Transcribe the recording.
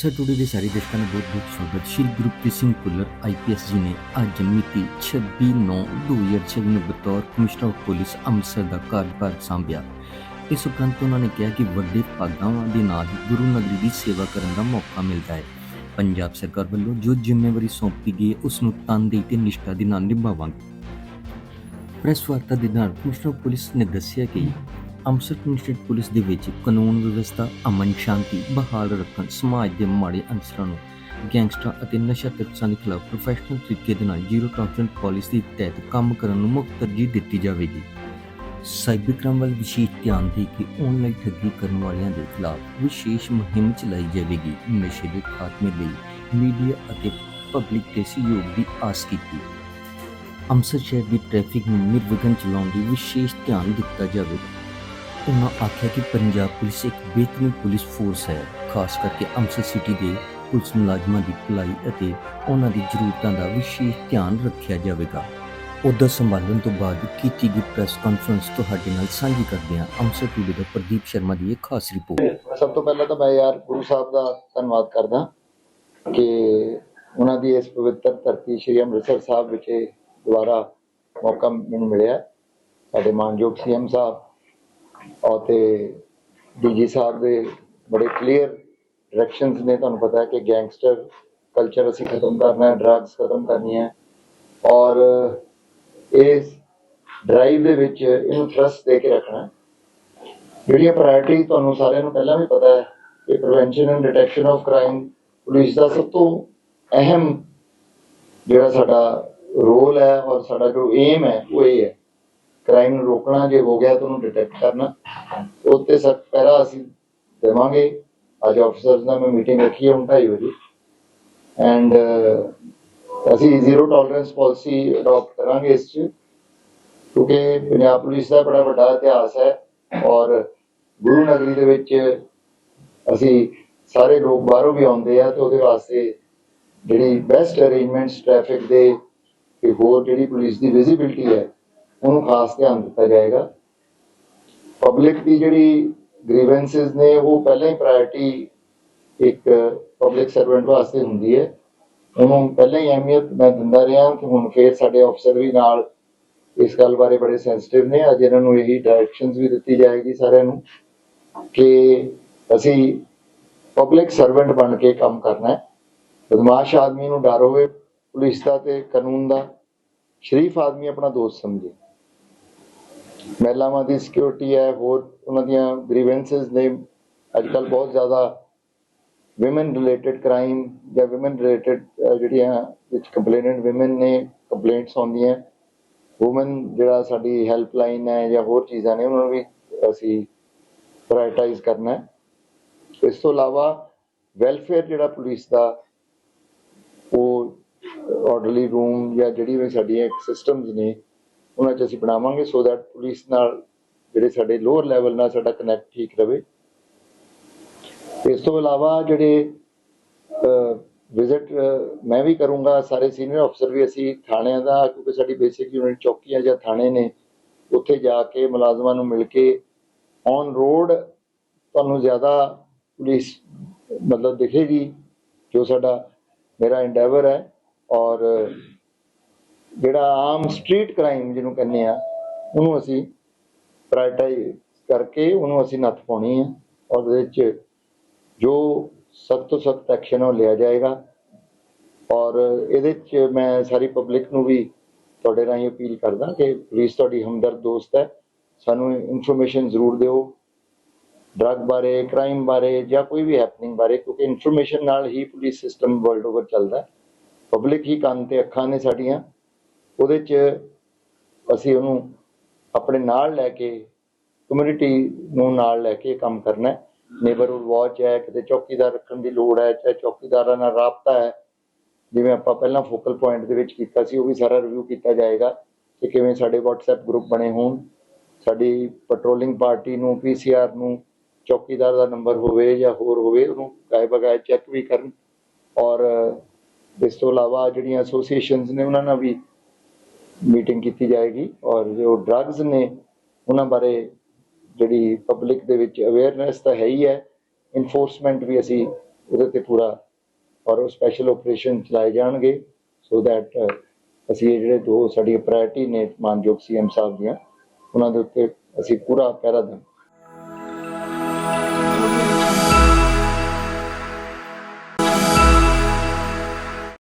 Amritsar today ਦੇ ਸਾਰੇ ਦਰਸ਼ਕਾਂ ਨੂੰ ਬਹੁਤ ਬਹੁਤ ਸਵਾਗਤ। ਸ਼੍ਰੀ ਗੁਰਪ੍ਰੀਤ ਸਿੰਘ ਭੁੱਲਰ ਆਈਪੀਐਸ ਜੀ ਨੇ ਅੱਜ ਮਿਤੀ 26/9/2026 ਨੂੰ ਬਤੌਰ ਕਮਿਸ਼ਨਰ ਆਫ ਪੁਲਿਸ ਅੰਮ੍ਰਿਤਸਰ ਦਾ ਕਾਰਜਭਾਰ ਸੰਭਿਆ। ਇਸ ਉਪਰੰਤ ਉਹਨਾਂ ਨੇ ਕਿਹਾ ਕਿ ਵੱਡੇ ਭਾਗਾਵਾਂ ਦੇ ਨਾਲ ਹੀ ਗੁਰੂ ਨਗਰੀ ਦੀ ਸੇਵਾ ਕਰਨ ਦਾ ਮੌਕਾ ਮਿਲਦਾ ਹੈ। ਪੰਜਾਬ ਸਰਕਾਰ ਵੱਲੋਂ ਜੋ ਜ਼ਿੰਮੇਵਾਰੀ ਸੌਂਪੀ ਗਈ ਹੈ, ਉਸ ਨੂੰ ਤਨਦੇਹੀ ਤੇ ਨਿਸ਼ਠਾ ਦੇ ਨਾਲ ਨਿਭਾਵਾਂਗੇ। ਪ੍ਰੈਸ ਵਾਰਤਾ ਦੇ ਨਾਲ ਕਮਿਸ਼ਨਰ ਪੁਲਿਸ ਨੇ ਦੱਸਿਆ ਕਿ ਅੰਮ੍ਰਿਤਸਰ ਸਟੇਟ ਪੁਲਿਸ ਦੇ ਵਿੱਚ ਕਾਨੂੰਨ ਵਿਵਸਥਾ, ਅਮਨ ਸ਼ਾਂਤੀ, ਬਹਾਲ ਰੱਖਣ, ਸਮਾਜ ਦੇ ਮਾੜੇ ਅਨਸਰਾਂ ਨੂੰ ਗੈਂਗਸਟਰਾਂ ਅਤੇ ਨਸ਼ਾ ਤਸਕਰਾਂ ਦੇ ਖਿਲਾਫ ਪ੍ਰੋਫੈਸ਼ਨਲ ਤਰੀਕੇ ਦੇ ਨਾਲ ਜ਼ੀਰੋ ਟੋਲਰੈਂਸ ਪਾਲਿਸੀ ਦੇ ਤਹਿਤ ਕੰਮ ਕਰਨ ਨੂੰ ਮੁੱਖ ਤਰਜੀਹ ਦਿੱਤੀ ਜਾਵੇਗੀ। ਸਾਈਬਰ ਕ੍ਰਾਈਮ ਵੱਲ ਵਿਸ਼ੇਸ਼ ਧਿਆਨ ਦੇ ਕੇ ਆਨਲਾਈਨ ਠੱਗੀ ਕਰਨ ਵਾਲਿਆਂ ਦੇ ਖਿਲਾਫ ਵਿਸ਼ੇਸ਼ ਮੁਹਿੰਮ ਚਲਾਈ ਜਾਵੇਗੀ। ਨਸ਼ੇ ਦੇ ਖਾਤਮੇ ਲਈ ਮੀਡੀਆ ਅਤੇ ਪਬਲਿਕ ਦੇ ਸਹਿਯੋਗ ਦੀ ਆਸ ਕੀਤੀ। ਅੰਮ੍ਰਿਤਸਰ ਸ਼ਹਿਰ ਦੀ ਟ੍ਰੈਫਿਕ ਨੂੰ ਨਿਰਵਿਘਨ ਚਲਾਉਣ ਦੀ ਵਿਸ਼ੇਸ਼ ਧਿਆਨ ਦਿੱਤਾ ਜਾਵੇਗਾ। ਉਹਨਾਂ ਆਖਿਆ ਕਿ ਪੰਜਾਬ ਪੁਲਿਸ ਇੱਕ ਬਿਹਤਰੀਨ ਪੁਲਿਸ ਫੋਰਸ ਹੈ, ਖਾਸ ਕਰਕੇ ਅੰਮ੍ਰਿਤਸਰ ਸਿਟੀ ਦੇ ਪੁਲਿਸ ਮੁਲਾਜ਼ਮਾਂ ਦੀ ਭਲਾਈ ਅਤੇ ਉਹਨਾਂ ਦੀ ਜ਼ਰੂਰਤਾਂ ਦਾ ਵਿਸ਼ੇਸ਼ ਧਿਆਨ ਰੱਖਿਆ ਜਾਵੇਗਾ। ਉਹਦਾ ਸੰਭਾਲਣ ਤੋਂ ਬਾਅਦ ਕੀਤੀ ਗਈ ਪ੍ਰੈਸ ਕਾਨਫਰੰਸ ਤੁਹਾਡੇ ਨਾਲ ਸਾਂਝੀ ਕਰਦੇ ਹਾਂ। ਅੰਮ੍ਰਿਤਸਰ ਟੂਡੇ ਦਾ ਪ੍ਰਦੀਪ ਸ਼ਰਮਾ ਦੀ ਇੱਕ ਖਾਸ ਰਿਪੋਰਟ ਸਭ ਤੋਂ ਪਹਿਲਾਂ ਤਾਂ ਮੈਂ ਯਾਰ ਗੁਰੂ ਸਾਹਿਬ ਦਾ ਧੰਨਵਾਦ ਕਰਦਾ ਕਿ ਉਹਨਾਂ ਦੀ ਇਸ ਪਵਿੱਤਰ ਧਰਤੀ ਸ੍ਰੀ ਅੰਮ੍ਰਿਤਸਰ ਸਾਹਿਬ ਵਿਖੇ ਦੁਬਾਰਾ ਮੌਕਾ ਮੈਨੂੰ ਮਿਲਿਆ। ਸਾਡੇ ਮਾਨਯੋਗ ਸੀਐਮ ਸਾਹਿਬ ਅਤੇ ਡੀਜੀ ਸਾਹਿਬ ਦੇ ਬੜੇ ਕਲੀਅਰ ਡਾਇਰੈਕਸ਼ਨਸ ਨੇ। ਤੁਹਾਨੂੰ ਪਤਾ ਹੈ ਕਿ ਗੈਂਗਸਟਰ ਕਲਚਰ ਅਸੀਂ ਖਤਮ ਕਰਨਾ ਹੈ ਡਰੱਗਸ ਖਤਮ ਕਰਨੀ ਹੈ। ਔਰ ਇਸ ਡਰਾਈਵ ਦੇ ਵਿੱਚ ਇਹਨੂੰ ਥਰਸਟ ਦੇ ਕੇ ਰੱਖਣਾ ਜਿਹੜੀਆਂ ਪ੍ਰਾਇੋਰਟੀ ਤੁਹਾਨੂੰ ਸਾਰਿਆਂ ਨੂੰ ਪਹਿਲਾਂ ਵੀ ਪਤਾ ਹੈ ਕਿ prevention and detection of crime police ਦਾ ਸਭ ਤੋਂ ਅਹਿਮ ਜਿਹੜਾ ਸਾਡਾ ਰੋਲ ਹੈ ਔਰ ਸਾਡਾ ਜੋ ਏਮ ਹੈ, ਉਹ ਇਹ ਹੈ ਕ੍ਰਾਈਮ ਨੂੰ ਰੋਕਣਾ, ਜੇ ਹੋ ਗਿਆ ਤਾਂ ਉਹਨੂੰ ਡਿਟੈਕਟ ਕਰਨਾ। ਉੱਤੇ ਸਖਤ ਪਹਿਰਾ ਅਸੀਂ ਦੇਵਾਂਗੇ। ਅੱਜ ਆਫੀਸਰਸ ਨਾਲ ਮੈਂ ਮੀਟਿੰਗ ਰੱਖੀ ਹੈ ਹੁਣ ਢਾਈ ਵਜੇ। ਐਂਡ ਅਸੀਂ ਜ਼ੀਰੋ ਟੋਲਰੈਂਸ ਪਾਲਿਸੀ ਅਡਾਪਟ ਕਰਾਂਗੇ ਇਸ 'ਚ। ਕਿਉਂਕਿ ਪੰਜਾਬ ਪੁਲਿਸ ਦਾ ਬੜਾ ਵੱਡਾ ਇਤਿਹਾਸ ਹੈ ਔਰ ਗੁਰੂ ਨਗਰੀ ਦੇ ਵਿੱਚ ਅਸੀਂ ਸਾਰੇ ਲੋਕ ਬਾਹਰੋਂ ਵੀ ਆਉਂਦੇ ਆ ਤੇ ਉਹਦੇ ਵਾਸਤੇ ਜਿਹੜੀ ਬੈਸਟ ਅਰੇਂਜਮੈਂਟਸ ਟ੍ਰੈਫਿਕ ਦੇ ਤੇ ਹੋਰ ਜਿਹੜੀ ਪੁਲਿਸ ਦੀ ਵਿਜ਼ਿਬਿਲਟੀ ਹੈ ਉਹਨੂੰ ਖਾਸ ਧਿਆਨ ਦਿੱਤਾ ਜਾਏਗਾ। ਪਬਲਿਕ ਦੀ ਜਿਹੜੀ ਗ੍ਰੀਵੈਂਸਸ ਨੇ, ਉਹ ਪਹਿਲਾਂ ਹੀ ਪ੍ਰਾਇੋਰਟੀ ਇੱਕ ਪਬਲਿਕ ਸਰਵੈਂਟ ਵਾਸਤੇ ਹੁੰਦੀ ਹੈ। ਉਹਨੂੰ ਪਹਿਲਾਂ ਹੀ ਅਹਿਮੀਅਤ ਮੈਂ ਦਿੰਦਾ ਰਿਹਾ ਕਿ ਹੁਣ ਫੇਰ ਸਾਡੇ ਅਫਸਰ ਵੀ ਨਾਲ ਇਸ ਗੱਲ ਬਾਰੇ ਬੜੇ ਸੈਂਸਿਟਿਵ ਨੇ। ਅੱਜ ਇਹਨਾਂ ਨੂੰ ਇਹੀ ਡਾਇਰੈਕਸ਼ਨਸ ਵੀ ਦਿੱਤੀ ਜਾਏਗੀ ਸਾਰਿਆਂ ਨੂੰ ਕਿ ਅਸੀਂ ਪਬਲਿਕ ਸਰਵੈਂਟ ਬਣ ਕੇ ਕੰਮ ਕਰਨਾ ਹੈ। ਬਦਮਾਸ਼ ਆਦਮੀ ਨੂੰ ਡਰ ਹੋਵੇ ਪੁਲਿਸ ਦਾ ਤੇ ਕਾਨੂੰਨ ਦਾ। ਸ਼ਰੀਫ ਆਦਮੀ ਆਪਣਾ ਦੋਸਤ ਸਮਝੇ। ਮਹਿਲਾਵਾਂ ਦੀ ਸਿਕਿਉਰਿਟੀ ਹੈ, ਹੋਰ ਉਹਨਾਂ ਦੀਆਂ ਗ੍ਰੀਵੈਂਸਸ ਨੇ। ਅੱਜ ਕੱਲ ਬਹੁਤ ਜ਼ਿਆਦਾ ਔਮਨ ਰਿਲੇਟਡ ਕ੍ਰਾਈਮ ਜਾਂ ਔਮਨ ਰਿਲੇਟਡ ਜਿਹੜੀਆਂ ਵਿੱਚ ਕੰਪਲੇਨੈਂਟ ਔਮਨ ਨੇ ਕੰਪਲੇਂਟਸ ਆਉਂਦੀਆਂ ਔਮਨ ਜਿਹੜਾ ਸਾਡੀ ਹੈਲਪਲਾਈਨ ਹੈ ਜਾਂ ਹੋਰ ਚੀਜ਼ਾਂ ਨੇ, ਉਹਨਾਂ ਨੂੰ ਵੀ ਅਸੀਂ ਪ੍ਰਾਇੋਰਟਾਈਜ਼ ਕਰਨਾ ਹੈ। ਇਸ ਤੋਂ ਇਲਾਵਾ ਵੈਲਫੇਅਰ ਜਿਹੜਾ ਪੁਲਿਸ ਦਾ, ਉਹ ਆਰਡਰਲੀ ਰੂਮ ਜਾਂ ਜਿਹੜੀ ਵੀ ਸਾਡੀਆਂ ਸਿਸਟਮਸ ਨੇ ਉਹਨਾਂ 'ਚ ਅਸੀਂ ਬਣਾਵਾਂਗੇ ਸੋ ਦੈਟ ਪੁਲਿਸ ਨਾਲ ਜਿਹੜੇ ਸਾਡੇ ਲੋਅਰ ਲੈਵਲ ਨਾਲ ਸਾਡਾ ਕਨੈਕਟ ਠੀਕ ਰਵੇ। ਇਸ ਤੋਂ ਇਲਾਵਾ ਜਿਹੜੇ ਵਿਜ਼ਿਟ ਮੈਂ ਵੀ ਕਰੂੰਗਾ, ਸਾਰੇ ਸੀਨੀਅਰ ਅਫਸਰ ਵੀ ਅਸੀਂ ਥਾਣਿਆਂ ਦਾ, ਕਿਉਂਕਿ ਸਾਡੀ ਬੇਸਿਕ ਯੂਨਿਟ ਚੌਕੀਆਂ ਜਾਂ ਥਾਣੇ ਨੇ, ਉੱਥੇ ਜਾ ਕੇ ਮੁਲਾਜ਼ਮਾਂ ਨੂੰ ਮਿਲ ਕੇ ਔਨ ਰੋਡ ਤੁਹਾਨੂੰ ਜ਼ਿਆਦਾ ਪੁਲਿਸ ਮਤਲਬ ਦਿਖੇਗੀ, ਜੋ ਸਾਡਾ ਮੇਰਾ ਐਂਡੇਵਰ ਹੈ ਔਰ ਜਿਹੜਾ ਆਮ ਸਟਰੀਟ ਕ੍ਰਾਈਮ ਜਿਹਨੂੰ ਕਹਿੰਦੇ ਆ, ਉਹਨੂੰ ਅਸੀਂ ਪ੍ਰਾਇੋਰਟਾਈਜ਼ ਕਰਕੇ ਉਹਨੂੰ ਅਸੀਂ ਨੱਥ ਪਾਉਣੀ ਹੈ ਔਰ ਉਹਦੇ ਵਿੱਚ ਜੋ ਸਖਤ ਤੋਂ ਸਖਤ ਐਕਸ਼ਨ ਉਹ ਲਿਆ ਜਾਏਗਾ। ਔਰ ਇਹਦੇ ਚ ਮੈਂ ਸਾਰੀ ਪਬਲਿਕ ਨੂੰ ਵੀ ਤੁਹਾਡੇ ਰਾਹੀਂ ਅਪੀਲ ਕਰਦਾ ਕਿ ਪੁਲਿਸ ਤੁਹਾਡੀ ਹਮਦਰਦ ਦੋਸਤ ਹੈ। ਸਾਨੂੰ ਇਨਫੋਰਮੇਸ਼ਨ ਜ਼ਰੂਰ ਦਿਓ। ਡਰੱਗ ਬਾਰੇ ਕ੍ਰਾਈਮ ਬਾਰੇ ਜਾਂ ਕੋਈ ਵੀ ਹੈਪਨਿੰਗ ਬਾਰੇ, ਕਿਉਂਕਿ ਇਨਫੋਰਮੇਸ਼ਨ ਨਾਲ ਹੀ ਪੁਲਿਸ ਸਿਸਟਮ ਵਰਲਡ ਓਵਰ ਚੱਲਦਾ ਪਬਲਿਕ ਹੀ ਕੰਨ ਤੇ ਅੱਖਾਂ ਨੇ ਸਾਡੀਆਂ। ਉਹਦੇ ਚ ਅਸੀਂ ਉਹਨੂੰ ਆਪਣੇ ਨਾਲ ਲੈ ਕੇ ਕਮਿਊਨਿਟੀ ਨੂੰ ਨਾਲ ਲੈ ਕੇ ਕੰਮ ਕਰਨਾ ਹੈ। ਨੇਬਰਹੁੱਡ ਵਾਚ ਹੈ, ਕਿਤੇ ਚੌਕੀਦਾਰ ਰੱਖਣ ਦੀ ਲੋੜ ਹੈ, ਚਾਹੇ ਚੌਕੀਦਾਰਾਂ ਨਾਲ ਰਾਬਤਾ ਹੈ। ਜਿਵੇਂ ਆਪਾਂ ਪਹਿਲਾਂ ਫੋਕਲ ਪੁਆਇੰਟ ਦੇ ਵਿੱਚ ਕੀਤਾ ਸੀ, ਉਹ ਵੀ ਸਾਰਾ ਰਿਵਿਊ ਕੀਤਾ ਜਾਏਗਾ ਕਿ ਕਿਵੇਂ ਸਾਡੇ WhatsApp ਗਰੁੱਪ ਬਣੇ ਹੋਣ। ਸਾਡੀ ਪੈਟਰੋਲਿੰਗ ਪਾਰਟੀ ਨੂੰ ਪੀਸੀਆਰ ਨੂੰ ਚੌਕੀਦਾਰ ਦਾ ਨੰਬਰ ਹੋਵੇ ਜਾਂ ਹੋਰ ਹੋਵੇ, ਉਹਨੂੰ ਗਾਇ ਬਗਾਇ ਚੈੱਕ ਵੀ ਕਰਨ। ਔਰ ਇਸ ਤੋਂ ਇਲਾਵਾ ਜਿਹੜੀਆਂ ਐਸੋਸੀਏਸ਼ਨਸ ਨੇ, ਉਹਨਾਂ ਨਾਲ ਵੀ ਮੀਟਿੰਗ ਕੀਤੀ ਜਾਏਗੀ ਔਰ ਜੋ ਡਰੱਗਸ ਨੇ ਉਹਨਾਂ ਬਾਰੇ ਜਿਹੜੀ ਪਬਲਿਕ ਦੇ ਵਿੱਚ ਅਵੇਅਰਨੈਸ ਤਾਂ ਹੈ ਹੀ ਹੈ ਇਨਫੋਰਸਮੈਂਟ ਵੀ ਅਸੀਂ ਉਹਦੇ ਤੇ ਪੂਰਾ ਔਰ ਉਹ ਸਪੈਸ਼ਲ ਆਪਰੇਸ਼ਨ ਚਲਾਏ ਜਾਣਗੇ ਸੋ ਦੈਟ ਅਸੀਂ ਇਹ ਜਿਹੜੇ ਦੋ ਸਾਡੀਆਂ ਪ੍ਰਾਇੋਰਟੀ ਨੇ ਮਾਨਯੋਗ ਸੀਐਮ ਸਾਹਿਬ ਦੀਆਂ, ਉਹਨਾਂ ਦੇ ਉੱਤੇ ਅਸੀਂ ਪੂਰਾ ਪਹਿਰਾ ਦੇਵਾਂਗੇ।